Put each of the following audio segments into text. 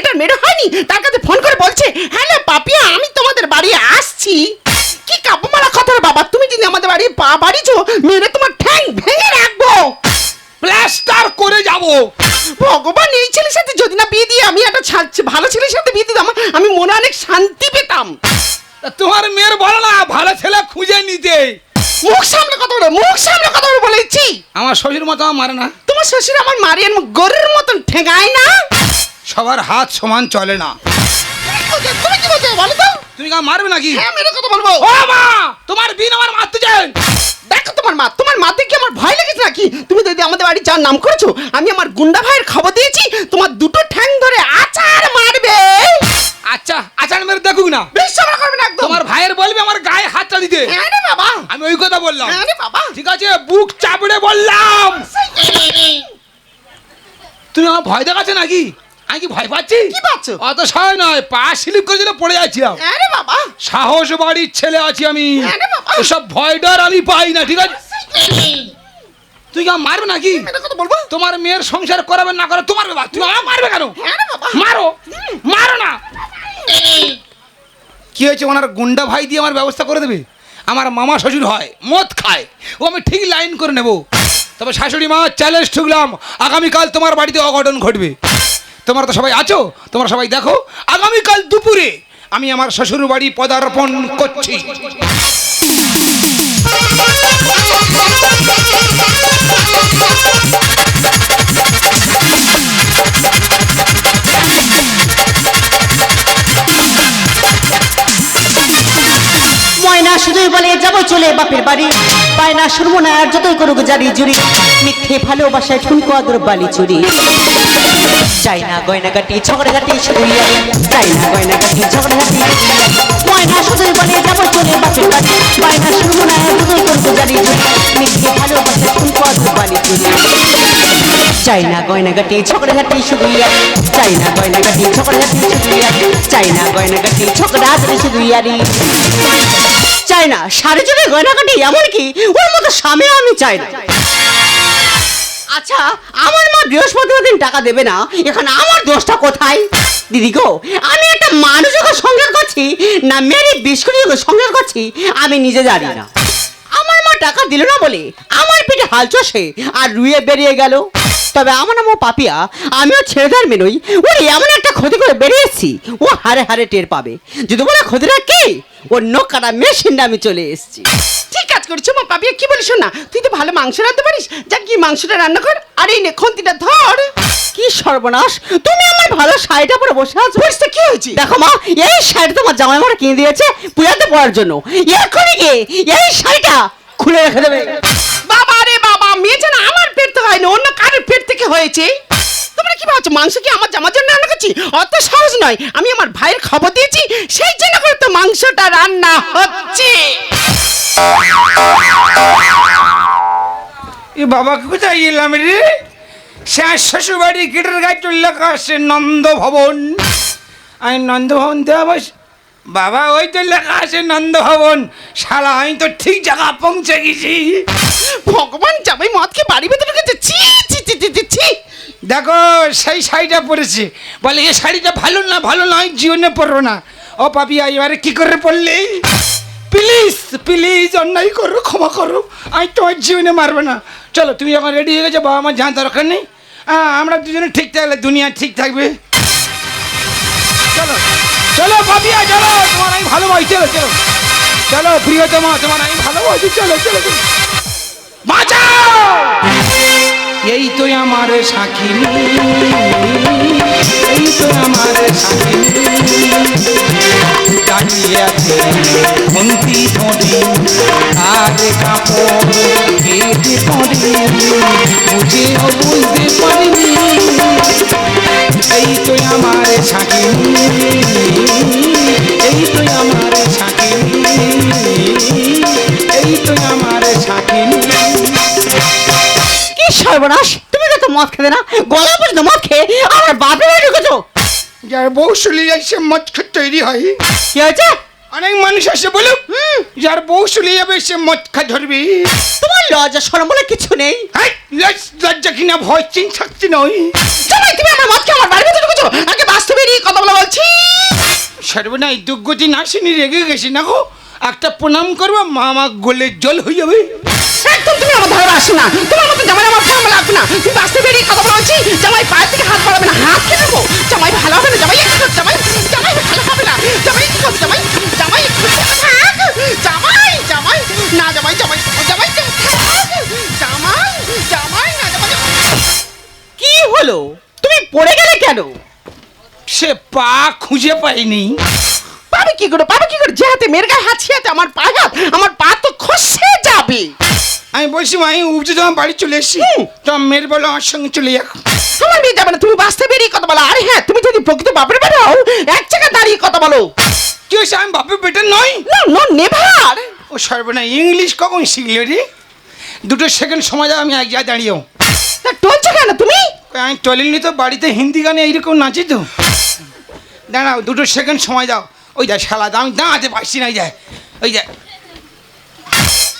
এটা মেরে হয়নি? তার কাছে ফোন করে বলছে হ্যালো পাপিয়া আমি তোমাদের বাড়ি আসছি। কি কাব্যমালা কথা রে বাবা তুমি যদি আমাদের বাড়ি পা বাড়িছো মেরে তোমার ঠ্যাং ভেঙে রাখব। প্লাস্টার করে যাব। ভগবান এই ছেলের সাথে যদি না বিয়ে দিয়ে আমি একটা ভালো ছেলের সাথে বিয়ে দিতাম আমি মনে অনেক শান্তি পেতাম। তোমার মেয়ের বলো না ভালো ছেলে খুঁজে নিতে। মুখ সামনে কথা বলে মুখ সামনে কথা বলে বলেছি। আমার শ্বশুর মতো আমার মারে না। তোমার শ্বশুর আমার মারিয়ান গরুর মতন ঠেঙায় না? সবার হাত সমান চলে না। তুমি কি বলছো? বলো তো তুমি কা মারবে নাকি? হ্যাঁ মেরে কথা বলব। ও মা! তোমার বিন আমার মারতে চাই দেখো তোমার মা তোমার মা দেখে আমার ভয় লেগেছে নাকি? তুমি যদি আমাদের বাড়ি যার নাম করেছ আমি আমার গুন্ডা ভাইয়ের খবর দিয়েছি তোমার দুটো ঠ্যাং ধরে আচার মারবে। আচ্ছা আচার মেরে দেখুক না। বিশ্বাস করবে না একদম। তোমার ভাইয়ের বলবে আমার গায়ে হাতটা দিতে। হ্যাঁ রে বাবা। আমি ওই কথা বললাম। হ্যাঁ রে বাবা। ঠিক আছে বুক চাপড়ে বললাম। তুমি আমার ভয় দেখাচ্ছ নাকি? আমি কি ভয় পাচ্ছি? কি পাচ্ছ? অত সহায় নয় পা স্লিপ করে দিলে পড়ে যাচ্ছিলাম। হ্যাঁ রে বাবা। সাহস বাড়ির ছেলে আছি আমি। বাবা। ওসব ভয় ডর আমি পাই না ঠিক আছে? তুই কি মারবে নাকি? বলব? তোমার মেয়ের সংসার করাবে না করে তোমার বাবা তুমি মারবে কেন? মারো। মারো না। কি হয়েছে ওনার গুন্ডা ভাই দিয়ে আমার ব্যবস্থা করে দেবে? আমার মামা শ্বশুর হয় মদ খায়। ও আমি ঠিক লাইন করে নেব। তবে শাশুড়ি মা চ্যালেঞ্জ ঠুকলাম আগামীকাল তোমার বাড়িতে অঘটন ঘটবে। তোমরা তো সবাই আছো, তোমরা সবাই দেখো, আগামীকাল দুপুরে আমি আমার শ্বশুর বাড়ি পদার্পণ করছি। ময়না শুধুই বলে যাব চলে বাপের বাড়ি। পায়না শুনব না আর যতই করুক জারি জুড়ি, মিথ্যে ভালোবাসায় ঠুনকো আদর বালি চুরি। চাই না গয়না গাটি ঝগড়া গাটি শুধু। চাই না গয়না গাটি ঝগড়া গাটি ময়না শুধুই বলে যাব, চলে বাপের বাড়ি পায়না শুনব না করুক জারি জুড়ি মিথ্যে ভালোবাসায় ঠুনকো আদর বালি চাই না গয়না গাটি ঝগড়া গাটি শুধু। চাই গয়না গাটি ঝগড়া গাটি শুধু। চাই গয়না গাটি ঝগড়া গাটি শুধু ইয়ারি চাই সাড়ে চলে গয়নাকাটি এমনকি ওর মতো স্বামী আমি চাই না আচ্ছা আমার মা বৃহস্পতিবার দিন টাকা দেবে না, এখানে আমার দোষটা কোথায়? দিদি গো, আমি একটা মানুষকে সংসার করছি, না মেরি বিস্কুটকে সংসার করছি, আমি নিজে জানি না। আমার মা টাকা দিল না বলে আমার পেটে হাল চষে আর রুয়ে বেরিয়ে গেল। তবে আমার নাম ও পাপিয়া আমিও ছেড়ে দেওয়ার মেনই ওরে এমন একটা ক্ষতি করে বেরিয়েছি ও হারে হারে টের পাবে। যদি বলে ক্ষতিটা কি? ওর নখ কাটা মেশিনটা আমি চলে এসেছি। ঠিক কাজ করছ মা পাপিয়া? কি বলিস না? তুই তো ভালো মাংস রাঁধতে পারিস? যা কি মাংসটা রান্না কর আর এই নে খন্তিটা ধর। কি সর্বনাশ! তুমি আমার ভালো শাড়িটা পরে বসে আছো। বুঝতে কি হয়েছে? দেখো মা এই শাড়ি তোমার জামাই মারা কিনে দিয়েছে পূজাতে পরার জন্য। এক্ষুনি গিয়ে এই শাড়িটা খুলে রেখে দেবে। বাবা রে বাবা মেয়ে পেট হয়নি অন্য কারোর পেট থেকে হয়েছে? তোমরা কি ভাবছ, মাংস কি আমার জামার জন্য রান্না করছি? অত সহজ নয়। আমি আমার ভাইয়ের খবর দিয়েছি, সেই জন্য করে তো মাংসটা রান্না হচ্ছে। এ বাবা, কোথায় এলাম রে? শেষ শ্বশুরবাড়ি গেটের গায়ে লেখা আসছে নন্দ ভবন আমি নন্দ ভবন দেওয়া বস বাবা, ওই তো লেখা আছে নন্দ ভবন শালা, আমি তো ঠিক জায়গা পৌঁছে গেছি। ভগবান যাবে মদকে বাড়ি ভেতরে গেছে ছি দেখো, সেই শাড়িটা পরেছে। বলে এই শাড়িটা ভালো না, ভালো নয়, জীবনে পরবো না। ও পাপিয়া এবারে কি করে পড়লে প্লিজ প্লিজ, অন্যায় করো, ক্ষমা করো। আমি তোমার জীবনে মারবো না। চলো, তুমি যখন রেডি হয়ে গেছো, বাবা মা জানা দরকার নেই? হ্যাঁ আমরা দুজনে ঠিক থাকলে, দুনিয়া ঠিক থাকবে। চলো চলো পাপিয়া চলো। তোমার আমি ভালোবাসি, চলো চলো। চলো, প্রিয়তমা, তোমার আমি ভালোবাসি, চলো চলো চলো। বাঁচাও! এই তো আমার সাকিনি মদ খেতে না? গলা পর্যন্ত মদ খেয়ে? আমার বাপের বাড়ি ঢুকেছো? যার বউ শুলি সে মদ খেয়ে তৈরি হয়। কি হয়েছে? অনেক মানুষ আসে বলুক। যার বউ চলে যাবে সে মদ খা ধরবি। তোমার লজ্জা সরম বলে কিছু নেই? লজ- লজ্জা কিনা ভয় চিন থাকতে নয়। জামাই তুমি আমার মদকে আমার বাড়ির ভিতরে ঢুকেছো? আগে বাস্তবে এই কথা বলা বলছি। সর্বনাই দুর্গতি নাসিনি রেগে গেছি না গো? একটা প্রণাম করব মা মা গোলে জল হয়ে যাবে। একদম তুমি আমার ধারে আসো না। তোমার মতো জামাই আমার ফর্ম লাগবে না। তুমি বাস্তবে এই কথা বলা বলছি জামাই পায়ের থেকে হাত বাড়াবে না হাত কেটে দেবো। জামাই ভালো হবে না জামাই জামাই জামাই ভালো হবে না। জামাই কি করবে জামাই জামাই জামাই জামাই না জামাই জামাই জামাই। জামাই জামাই না জামাই। কি হলো? তুমি পড়ে গেলে কেন? সে পা খুঁজে পাইনি। পাবে কি করে? পাবে কি করে? যে হাতে মেয়ের গায়ে হাত ছিয়াতে আমার পায়ে হাত আমার পা তো খসে যাবে। আমি বলছি মা আমি উপজে তোমার বাড়ি চলে এসেছি তোমার মেয়ের বলো আমার সঙ্গে চলে যাক তোমার মেয়ে যাবে না তুমি বাঁচতে বেরিয়ে কথা বলো। আরে হ্যাঁ তুমি যদি প্রকৃত বাপের বেটা হও এক জায়গায় দাঁড়িয়ে কথা বলো। কি হয়েছে? আমি বাপের বেটা নই। না নো নেভার। ও সর্বনা ইংলিশ কখন শিখলে রে? দুটো সেকেন্ড সময় দাও আমি এক জায়গায় দাঁড়িয়েও তা টলছো কেন তুমি? আমি টলিনি তো বাড়িতে হিন্দি গানে এইরকম নাচি তো। দাঁড়াও দুটো সেকেন্ড সময় দাও। ওই যা শালা আমি দাঁড়াতে পারছি না ওই যা ওই যা।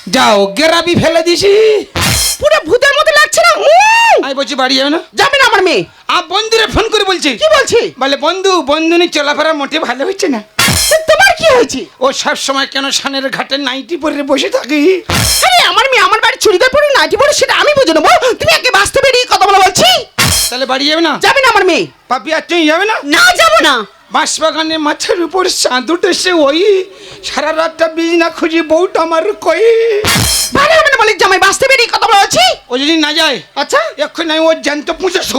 যাও গেরাবি ফেলে দিছি। পুরো ভূতের মতো লাগছে না! আমি বলছি বাড়ি যাবে না? যাবে না আমার মেয়ে। আর বন্ধুরে ফোন করে বলছি। কি বলছি? বলে বন্ধু বন্ধুনি চলাফেরা মোটে ভালো হচ্ছে না। তোমার কি হয়েছে? ও সব সময় কেন সানের ঘাটে নাইটি পরে বসে থাকি? আরে আমার মেয়ে আমার বাড়ি চুড়িদার পরে নাইটি পরে সেটা আমি বুঝে নেব। তুমি একে বাঁচতে বেরিয়ে কথা বলো বলছি। তাহলে বাড়ি যাবে না? যাবে না আমার মেয়ে। পাপি আর তুমি যাবে না? না যাব না। বাঁশবাগানে মাছের উপর চাঁদ উঠেছে ওই। সারা রাতটা বীজ না খুঁজি বউটা আমার কই। ভালো হবে না বলে জামাই বাঁচতে বেরিয়ে কথা বলো বলছি? ও যদি না যায় আচ্ছা। এক্ষুনি আমি ওর জ্যান্ত পুঁছেছো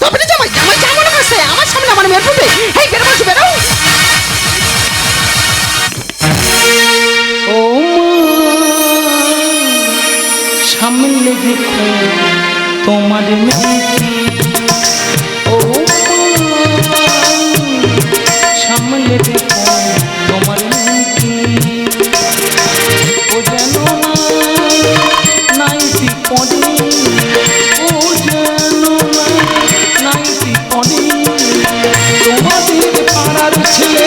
তবে তো জামাই জামাই মনে করছে আমার সামনে আমার মেয়ের পুঁতে হেই বেরো বলছি বেরো। ও সামনে দেখো তোমার ও দেখো তোমার ও যেন নাইটি পড়ে ও যেন নাইটি পড়ে তোমাদের পাড়ার ছেলে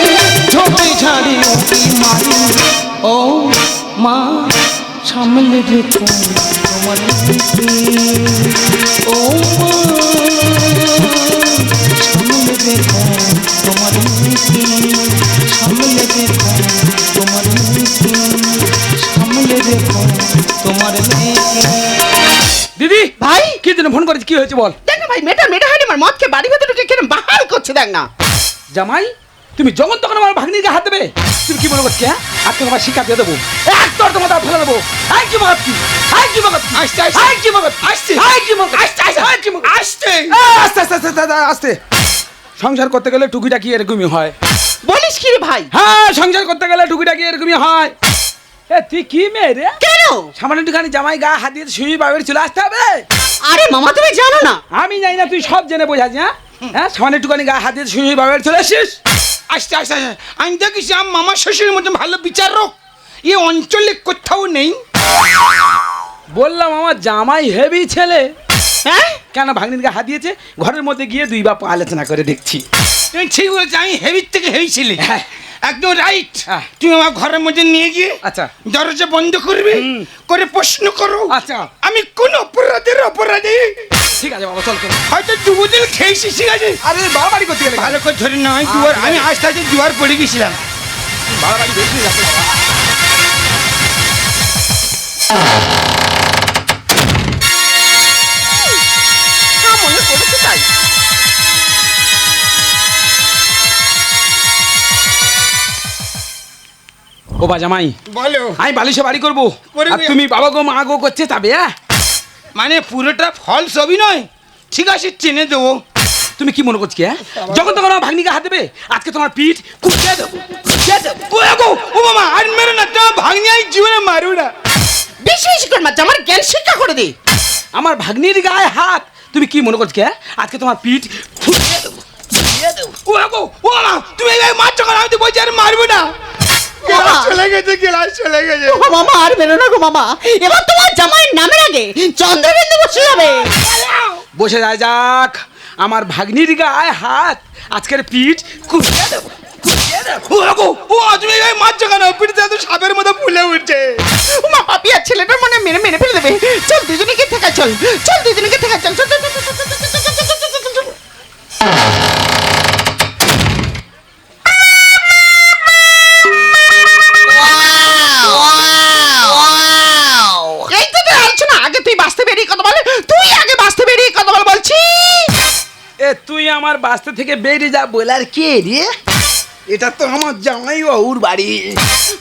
ঝোপে ঝাড়ে উঁকি মারে ও মা সামনে দেখো তোমার করেছি কি হয়েছে বল? দেখ না ভাই মেয়েটা মেয়েটা হয়নি আমার মদকে বাড়ি ভেতরে ঢুকে কেন বাহাল করছে দেখ না। জামাই তুমি যখন তখন আমার ভাগ্নিকে হাত দেবে? তুমি কি মনে করছ হ্যাঁ? আজকে তোমার শিক্ষা দিয়ে দেবো। এক তোর তোমার দাঁত ফেলে দেবো। হাই কি মগত কি হাই কি মগত আসতে, আসতে। হাই কি মগত আসতে। হাই কি মগত আসতে, আসতে। হাই কি মগত আসতে আস্তে আস্তে আস্তে আস্তে আস্তে। সংসার করতে গেলে টুকিটাকি এরকমই হয়। বলিস কি রে ভাই? হ্যাঁ সংসার করতে গেলে টুকিটাকি এরকমই হয়। এ তুই কি মেয়ে রে? কেন? সামান্য একটুখানি জামাই গা হাত দিয়ে শুয়ে বাবের চলে আসতে হবে। আরে মামা তুমি জানো না? আমি জানি না তুই সব জেনে বোঝাচ্ছি হ্যাঁ? হ্যাঁ সামান্য একটুখানি গা হাত দিয়ে শুয়ে বাবের চলে আসিস আস্তে আস্তে আস্তে। আমি দেখিস আমার মামা শ্বশুরের মতো ভালো বিচারক এ অঞ্চলে কোথাও নেই। বললাম আমার জামাই হেভি ছেলে। হ্যাঁ? কেন ভাগ্নির গা হাত দিয়েছে? ঘরের মধ্যে গিয়ে দুই বাপ আলোচনা করে দেখছি। তুমি ঠিক বলেছ আমি হেভির থেকে হেভি ছিলে। হ্যাঁ। একদম রাইট। তুমি আমার ঘরের মধ্যে নিয়ে গিয়ে আচ্ছা। দরজা বন্ধ করবে করে প্রশ্ন করো। আচ্ছা। আমি কোন অপরাধের অপরাধী? ঠিক আছে বাবা চল হয়তো দুদিন খেয়েছি ঠিক আছে? আরে বাড়াবাড়ি করতে গেলে ভালো করে ধরে নয় দুয়ার আমি আস্তে আস্তে দুয়ার পড়ে গেছিলাম। বাড়াবাড়ি বেশি যাচ্ছে ও বা জামাই বলো। আমি বালিশে বাড়ি করব। আর তুমি বাবা গো মা গো করছে তবে হ্যাঁ? মানে পুরোটা ফলস নয়। ঠিক আছে চেনে দেবো। তুমি কি মনে করছি হ্যাঁ? যখন তখন আমার ভাগ্নিকে হাত দেবে আজকে তোমার পিঠ কুচিয়ে দেবো ও মামা আর মেরো না তোমার ভাগ্নি আমি জীবনে মারু না। বেশি বেশি করে মা আমার জ্ঞান শিক্ষা করে দে। আমার ভাগ্নির গায়ে হাত তুমি কি মনে করছি হ্যাঁ? আজকে তোমার পিঠ ফুটিয়ে দেবো ও আগো ও মামা তুমি এই মারছো আমি তো বলছি আর মারবো না। গেলাস চলে গেছে গেলাস চলে গেছে ও মামা আর বেরো না গো মামা এবার তোমার জামাইয়ের নামের আগে চন্দ্রবিন্দু বসে যাবে বসে যায় যাক আমার ভাগ্নির গায়ে হাত আজকের পিঠ কুচিয়ে দেবো সাপের মতো ফুলে উঠছে মা পাপি আর ছেলেটার মনে মেরে মেরে ফেলে দেবে চল দুজনে গিয়ে থেকে চল চল দুজনে গিয়ে থেকে চল চল চল চল, চল, চল, চল, চল, চল, আমার বাস্তে থেকে বেরিয়ে যা বলার কে রে? এটা তো আমার জামাই বাবুর বাড়ি।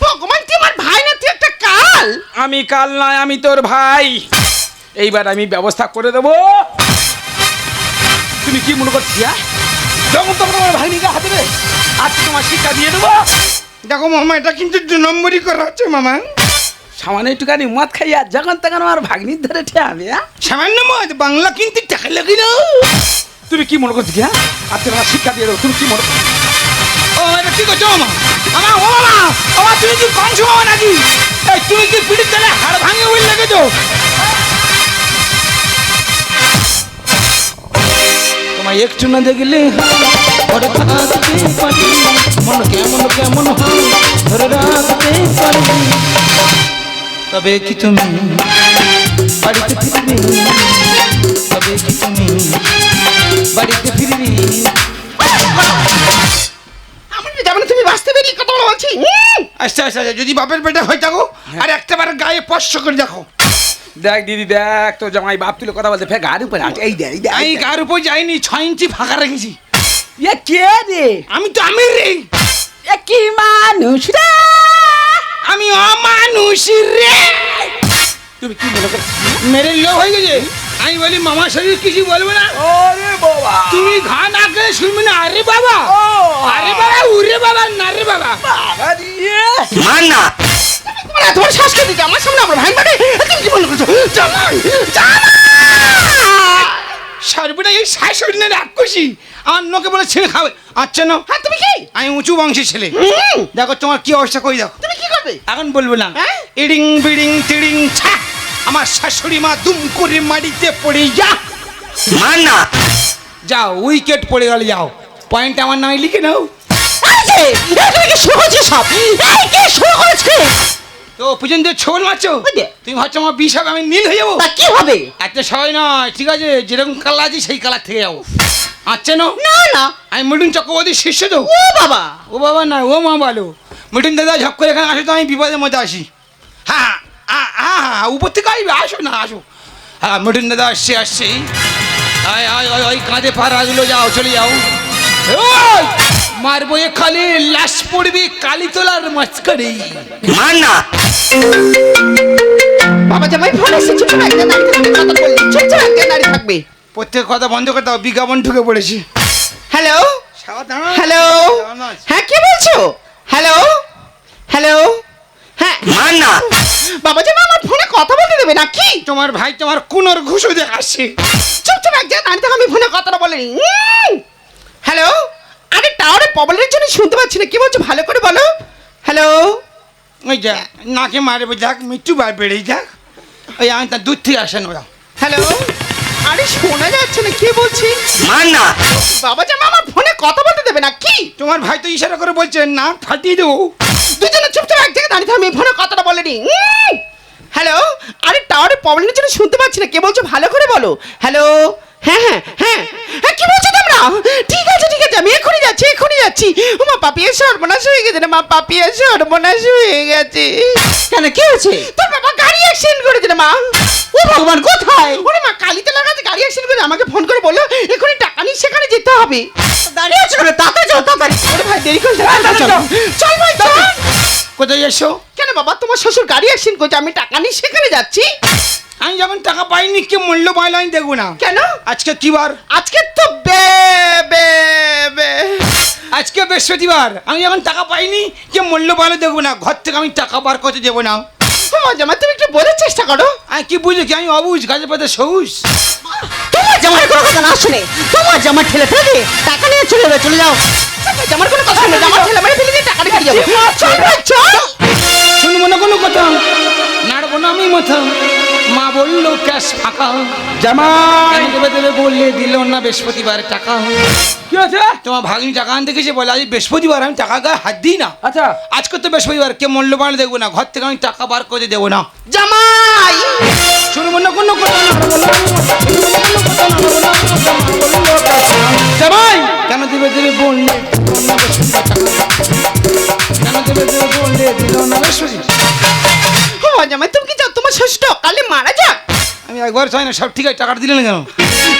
ভগবান তুই আমার ভাই না তুই একটা কাল? আমি কাল নয় আমি তোর ভাই। এইবার আমি ব্যবস্থা করে দেবো। তুমি কি মনে করছি হ্যাঁ? যখন তখন আমার ভাই নিকে হাতে দেবে। আজকে তোমার শিক্ষা দিয়ে দেবো। দেখো মামা এটা কিন্তু দু নম্বরই করা হচ্ছে মামা। সামান্য একটুখানি মদ খাইয়া যখন তখন আমার ভাগ্নির ধরে ঠেয়াবে হ্যাঁ? সামান্য মত বাংলা কিন্তু টাকা লাগে না তুমি কি মনে করছ হ্যাঁ? আজকে তোমার শিক্ষা দিয়ে দেবো তুমি কি মনে ও কি করছ মামা মামা ও মামা মামা তুমি কি কংস মামা নাকি? এই, তুমি কি পিঠের তলে হাড় ভাঙে উইল লেগেছো তোমায় একটু না দেখলে ওরে থাকতে পারি, মন কেমন কেমন হয়, ধরে রাখতে পারি। তবে কি তুমি বাড়িতে ফিরবে? তবে কি তুমি বাড়িতে ফিরবি তুমি বাঁচতে বলছি। আচ্ছা আচ্ছা আচ্ছা, যদি বাপের পেটে হয়ে থাকো আর একটাবার গায়ে স্পর্শ করে দেখো। দেখ দিদি দেখ তো জামাই বাপ তুলে কথা বলতে ফের গাড়ি উপরে আছে। এই দেখ আমি গার উপর যাইনি ছয় ইঞ্চি ফাঁকা রেখেছি। এ কে রে? আমি তো আমির রে। এ কি মানুষ রে? আমি অমানুষ রে। তুমি কি মনে করছ মেরে লোক হয়ে গেছে? আমি বলি মামা শরীর কিছু বলব না? ওরে বাবা। তুমি ঘা না করে শুনবি না? আরে বাবা। আরে বাবা উরে বাবা না রে বাবা। বাবা দিয়ে তোমার এত বড় শ্বাস কেটে আমার সামনে আমার ভাই মানে তুমি কি মনে জামাই জামাই এই শাশুড়ি না রাক্ষসী। আমার নোকে বলে ছেলে খাবে। আচ্ছা না হ্যাঁ তুমি কি? আমি উঁচু বংশের ছেলে। দেখো তোমার কি অবস্থা কই দেখো। তুমি কি করবে? এখন বলব না। হ্যাঁ? ইডিং বিডিং টিডিং ছা আমার শাশুড়ি মা দুম করে মাটিতে পড়ে যা। মান্না। যাও উইকেট পড়ে গেল যাও। পয়েন্ট আমার নামে লিখে নাও। তো পর্যন্ত ছোল মারছো? তুমি ভাবছ আমার বিষ হবে আমি নীল হয়ে যাব? কি হবে? এত সবাই নয় ঠিক আছে? যেরকম কালার আছে সেই কালার থেকে যাব। আচ্ছা না না না। আমি মিঠুন শিষ্য তো। ও বাবা। ও বাবা না ও মা বলো। মিঠুন দাদা ঝপ করে এখানে আসো তো আমি বিপদের মধ্যে আসি হ্যাঁ। হ্যাঁ উপর থেকে আসবে আসো না আসো হ্যাঁ মিঠুন দাদা আসছে আসছে। আয় আয় আয় ওই কাঁধে পা রাখল যাও চলে যাও। ওই! মারবো এ খালি লাশ পড়বি কালী তোলার মাঝখানে মান্না বাবা জামাই ফোন এসে চুপ করে একদম দাঁড়িয়ে থাকবে কথা বললি। চুপ করে একদম দাঁড়িয়ে থাকবে। প্রত্যেক কথা বন্ধ করে দাও বিজ্ঞাপন ঢুকে পড়েছি। হ্যালো? হ্যালো? হ্যাঁ কি বলছো? হ্যালো? হ্যালো? হ্যাঁ। মান্না বাবা জামা আমার ফোনে কথা বলতে দেবে নাকি? তোমার ভাই তোমার কোনোর ঘুষো দেখাচ্ছে চুপ চুপ একদম দাঁড়িয়ে থাকো আমি ফোনে কথাটা বলিনি হ্যালো আরে টাওয়ারে প্রবলেমের জন্য শুনতে পাচ্ছি না কি বলছো ভালো করে বলো। হ্যালো ওই যা নাকে মারবে যাক মৃত্যু বার বেড়েই যাক। ওই আমি তার দূর থেকে আসেন ওরা হ্যালো আরে শোনা যাচ্ছে না কি বলছি? মান্না বাবা জামা আমার ফোনে কথা বলতে দেবে না কি তোমার ভাই তো ইশারা করে বলছে না ফাটিয়ে দেবো। দুজনে চুপচাপ এক জায়গায় দাঁড়িয়ে আমি ফোনে কথাটা বলিনি। হ্যালো আরে টাওয়ারে প্রবলেমের জন্য শুনতে পাচ্ছি না। কে বলছো? ভালো করে বলো। হ্যালো হ্যাঁ হ্যাঁ হ্যাঁ। হ্যাঁ কি বলছো তোমরা? ঠিক আছে ঠিক আছে আমি এক্ষুনি যাচ্ছি এক্ষুনি যাচ্ছি। মা পাপিয়ে সর্বনাশ হয়ে গেছে রে মা পাপিয়ে সর্বনাশ হয়ে গেছে। কেন কি হয়েছে? তোর বাবা গাড়ি অ্যাক্সিডেন্ট করেছে রে মা। ও ভগবান কোথায়? ওরে মা কালিতে লাগাতে গাড়ি অ্যাক্সিডেন্ট করে আমাকে ফোন করে বলল এক্ষুনি টাকা নিয়ে সেখানে যেতে হবে। দাঁড়িয়ে আছো তাড়াতাড়ি চল তাড়াতাড়ি। ওরে ভাই দেরি করে চল ভাই চল। কোথায় এসো? কেন বাবা তোমার শ্বশুর গাড়ি অ্যাক্সিডেন্ট করছে আমি টাকা নিয়ে সেখানে যাচ্ছি। আমি যেমন টাকা পাইনি কি মূল্য পাইলো আমি দেখব না। কেন? আজকে কি বার? আজকে তো বে বে বে। আজকে বৃহস্পতিবার। আমি যখন টাকা পাইনি কে মূল্য পাইলো দেখব না। ঘর থেকে আমি টাকা বার করতে দেবো না। জামা তুমি একটু বোঝার চেষ্টা করো। আমি কি বুঝো কি? আমি অবুঝ গাছে পাতে সবুজ। তোমার জামাই কোনো কথা না শুনে তোমার জামা ঠেলে ফেলে টাকা নিয়ে চলে যাবে চলে যাও। জামার কোনো কথা নেই জামার ছেলে মেরে ফেলে দিয়ে টাকা রেখে যাব। চল ভাই চল শুনব না কোনো কথা। নাড়বো না আমি মাথা। মা বলল ক্যাশ ফাঁকা। জামাই! দেবে দেবে বললে দিল না বৃহস্পতিবার টাকা। কি আছে তোমার ভাগ্নি টাকা আনতে গেছে বলে আজ বৃহস্পতিবার আমি টাকা গায়ে হাত দিই না। আচ্ছা। আজকে তো বৃহস্পতিবার কে মূল্যবান দেখব না। ঘর থেকে আমি টাকা বার করে দেবো না। জামাই! শুনব না কোনো। জামাই! কেন দেবে দেবে বললে জামাই তুমি কি চাও তোমার ষষ্ঠ কালে মারা যাক। আমি একবার চাই না সব ঠিক আছে টাকাটা দিলে না কেন?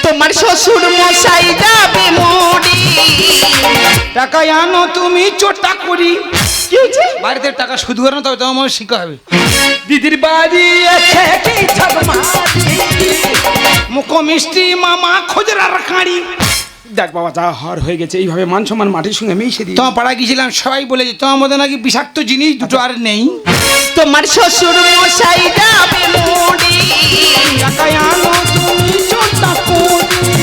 তোমার শ্বশুর মশাই যাবে মরি টাকা আনো তুমি চোটা করি। কি হয়েছে? বাড়িতে টাকা সুদ করে না তবে তোমার মনে শিখা হবে। দিদির বাড়ি আছে কি মুখ মিষ্টি মামা খোঁজরার খাঁড়ি দেখ বাবা যা হর হয়ে গেছে এইভাবে মান সম্মান মাটির সঙ্গে মিশে দিই তোমার পাড়ায় গিয়েছিলাম সবাই বলেছে তোমার মধ্যে নাকি বিষাক্ত জিনিস দুটো আর নেই। তোমার শ্বশুর মশাই যাবে মরি টাকা আনো তুমি চোটা করি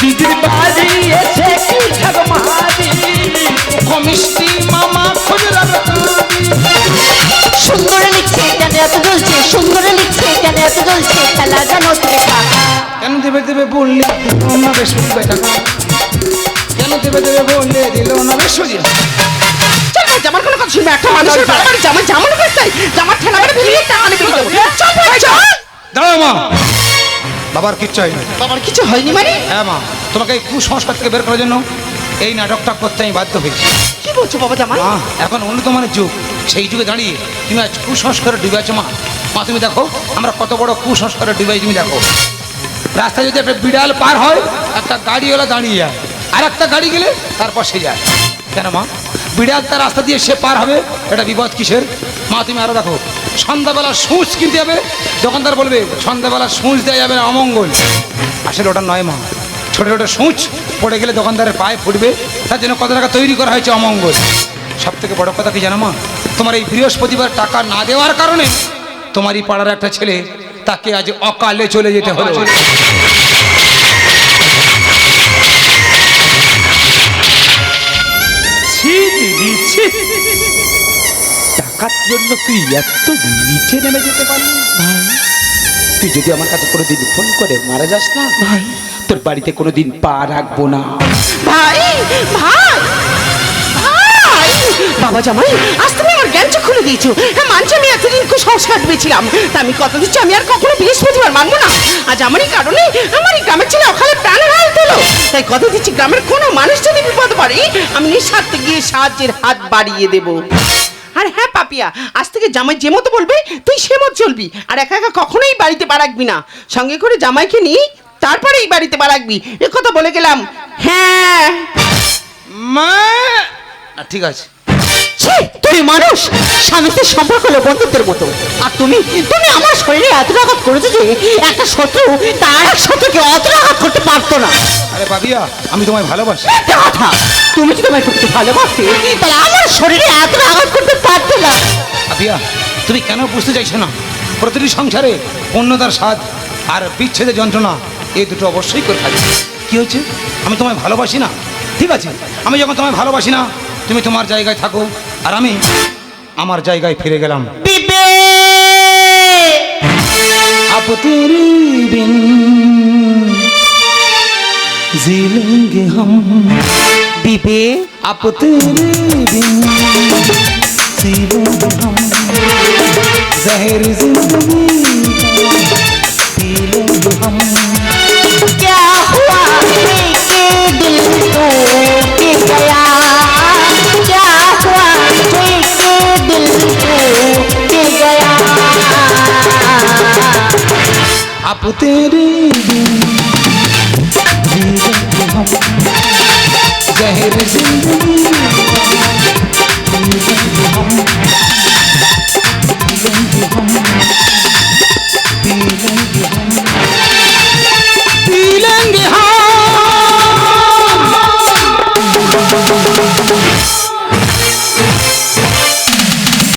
দিদির বাড়ি আছে কি ছাগমা মুখ মিষ্টি মামা খোঁজরার সুন্দর লিখছে কেন এত জ্বলছে? সুন্দর লিখছে কেন এত জ্বলছে? খেলা জানো তুমি কেন দেবে দেবে বললে? দিল না বৃহস্পতিবার মানুষের বাবার জামা জামার করতে জামার ঠেলা করে ফেলিয়ে টাকা নিয়ে বেরিয়ে চল ভাই চল। দাঁড়াও মা। বাবার কিচ্ছু হয়নি। বাবার কিছু হয়নি মানে? হ্যাঁ মা। তোমাকে এই কুসংস্কার থেকে বের করার জন্য এই নাটকটা করতে আমি বাধ্য হয়েছি। কি বলছো বাবা জামাই? মা এখন উন্নত মানের যুগ। সেই যুগে দাঁড়িয়ে তুমি আজ কুসংস্কারে ডুবে আছো মা। মা তুমি দেখো আমরা কত বড় কুসংস্কারে ডুবে তুমি দেখো। রাস্তায় যদি একটা বিড়াল পার হয় একটা গাড়িওয়ালা দাঁড়িয়ে যায়। আর একটা গাড়ি গেলে তারপর সে যায়। কেন মা? বিড়াল তার রাস্তা দিয়ে সে পার হবে এটা বিপদ কিসের? মা, তুমি আরও দেখো। সন্ধ্যাবেলা সুঁচ কিনতে যাবে? দোকানদার বলবে সন্ধ্যাবেলা সুঁচ দেওয়া যাবে না, অমঙ্গল। আসলে ওটা নয় মা। ছোটো ছোটো সূচ পড়ে গেলে দোকানদারের পায়ে ফুটবে। তার জন্য কত টাকা তৈরি করা হয়েছে অমঙ্গল? সব থেকে বড় কথা কি জানো মা? তোমার এই বৃহস্পতিবার টাকা না দেওয়ার কারণে তোমারই পাড়ার একটা ছেলে তাকে আজ অকালে চলে যেতে হলো। টাকার জন্য তুই এত নিচে নেমে যেতে পারলি। ভাই। তুই যদি আমার কাছে কোনোদিন ফোন করে মারা যাস না ভাই। তোর বাড়িতে কোনোদিন পা রাখব না। ভাই ভাই বাবা জামাই আজ তুমি আমার জ্ঞানটা খুলে দিয়েছ। হ্যাঁ মানছি আমি এতদিন কুসংস্কার পেয়েছিলাম তা আমি কথা দিচ্ছি আমি আর কখনো বৃহস্পতিবার মানবো না। আজ আমারই কারণে আমারই গ্রামের ছেলে ওখানে প্রাণের হাল তোলো তাই কথা দিচ্ছি গ্রামের কোনো মানুষ যদি বিপদ পড়ে আমি নিঃস্বার্থে গিয়ে সাহায্যের হাত বাড়িয়ে দেবো। পাপিয়া আজ থেকে জামাই যে মতো বলবে, তুই সে মতো চলবি। আর একা একা কখনোই বাড়িতে পা রাখবি না। সঙ্গে করে জামাইকে নিই তারপরে এই বাড়িতে পা রাখবি। এ কথা বলে গেলাম। হ্যাঁ। মা! ঠিক আছে। ছি, তুমি মানুষ। স্বামীর সম্পর্ক হলো বন্ধুত্বের মতো। আর তুমি তুমি আমার শরীরে এত আঘাত করেছ যে একটা শত্রু তার এক শত্রুকে অত আঘাত করতে পারতো না। আরে বাবিয়া আমি তোমায় ভালোবাসি। একটা কথা তুমি যদি আমায় করতে ভালোবাসতে তাহলে আমার শরীরে এত আঘাত করতে পারতো না। বাবিয়া তুমি কেন বুঝতে চাইছো না? প্রতিটি সংসারে অন্যতার স্বাদ আর বিচ্ছেদের যন্ত্রণা এই দুটো অবশ্যই করে থাকে। কি হয়েছে? আমি তোমায় ভালোবাসি না? ঠিক আছে আমি যখন তোমায় ভালোবাসি না তুমি তোমার জায়গায় থাকো আর আমি আমার জায়গায় ফিরে গেলাম। জিলেঙ্গে হম। বিবে আপ তেরে বিন জিলেঙ্গে জিন্দগি।